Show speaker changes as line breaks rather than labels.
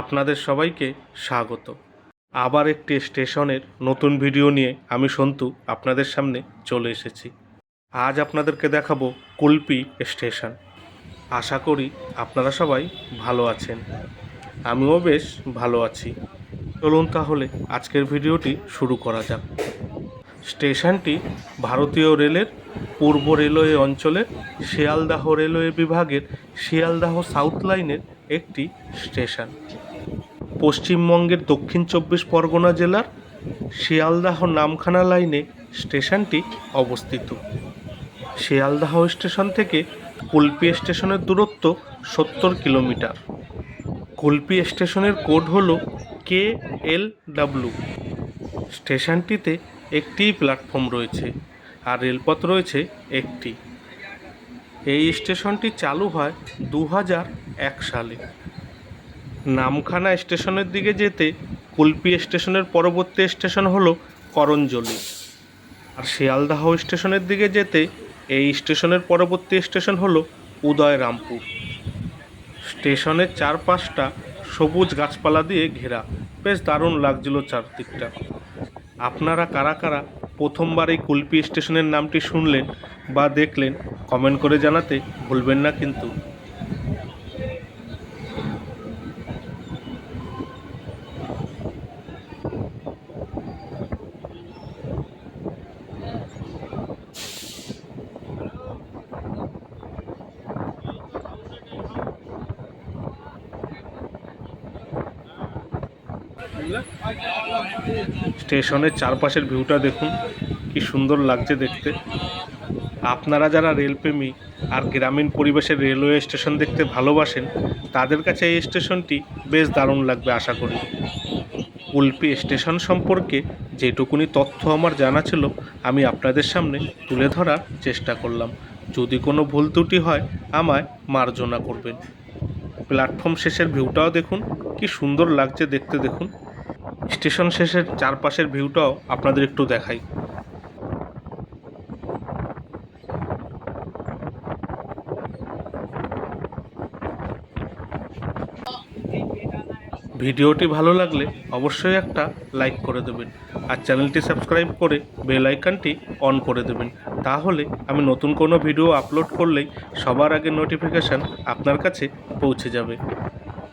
আপনাদের সবাইকে স্বাগত। আবার একটি স্টেশনের নতুন ভিডিও নিয়ে আমি সন্তু আপনাদের সামনে চলে এসেছি। আজ আপনাদেরকে দেখাবো কুলপি স্টেশন। আশা করি আপনারা সবাই ভালো আছেন। আমিও বেশ ভালো আছি। চলুন তাহলে আজকের ভিডিওটি শুরু করা যাক। স্টেশনটি ভারতীয় রেলের পূর্ব রেলওয়ে অঞ্চলের শিয়ালদাহ রেলওয়ে বিভাগের শিয়ালদাহ সাউথ লাইনের একটি স্টেশন। পশ্চিমবঙ্গের দক্ষিণ চব্বিশ পরগনা জেলার শিয়ালদাহ নামখানা লাইনে স্টেশনটি অবস্থিত। শিয়ালদাহ স্টেশন থেকে কুলপি স্টেশনের দূরত্ব সত্তর কিলোমিটার। কুলপি স্টেশনের কোড হল কে এল ডাব্লু স্টেশনটিতে একটি প্ল্যাটফর্ম রয়েছে। আর রেলপথ রয়েছে একটি। এই স্টেশনটি চালু হয় দু এক সালে। নামখানা স্টেশনের দিকে যেতে কুলপি স্টেশনের পরবর্তী স্টেশন হলো করঞ্জলি। আর শিয়ালদাহ স্টেশনের দিকে যেতে এই স্টেশনের পরবর্তী স্টেশন হলো উদয়রামপুর। স্টেশনের চারপাশটা সবুজ গাছপালা দিয়ে ঘেরা। বেশ দারুণ লাগছিল চারদিকটা। আপনারা কারা কারা প্রথমবার এই কুলপি স্টেশনের নামটি শুনলেন বা দেখলেন কমেন্ট করে জানাতে ভুলবেন না কিন্তু। স্টেশনের চারপাশের ভিউটা দেখুন, কি সুন্দর লাগছে দেখতে। আপনারা যারা রেলপ্রেমী আর গ্রামীণ পরিবেশের রেলওয়ে স্টেশন দেখতে ভালোবাসেন, তাদের কাছে এই স্টেশনটি বেশ দারুণ লাগবে আশা করি। উল্পি স্টেশন সম্পর্কে যেটুকুনি তথ্য আমার জানা ছিল, আমি আপনাদের সামনে তুলে ধরার চেষ্টা করলাম। যদি কোনো ভুল ত্রুটি হয়, আমায় মার্জনা করবেন। প্ল্যাটফর্ম শেষের ভিউটাও দেখুন, কি সুন্দর লাগছে দেখতে দেখুন। স্টেশন শেষের চারপাশের ভিউটাও আপনাদের একটু দেখাই। ভিডিওটি ভালো লাগলে অবশ্যই একটা লাইক করে দেবেন আর চ্যানেলটি সাবস্ক্রাইব করে বেল আইকনটি অন করে দেবেন। তাহলে আমি নতুন কোনো ভিডিও আপলোড করলেই সবার আগে নোটিফিকেশান আপনার কাছে পৌঁছে যাবে।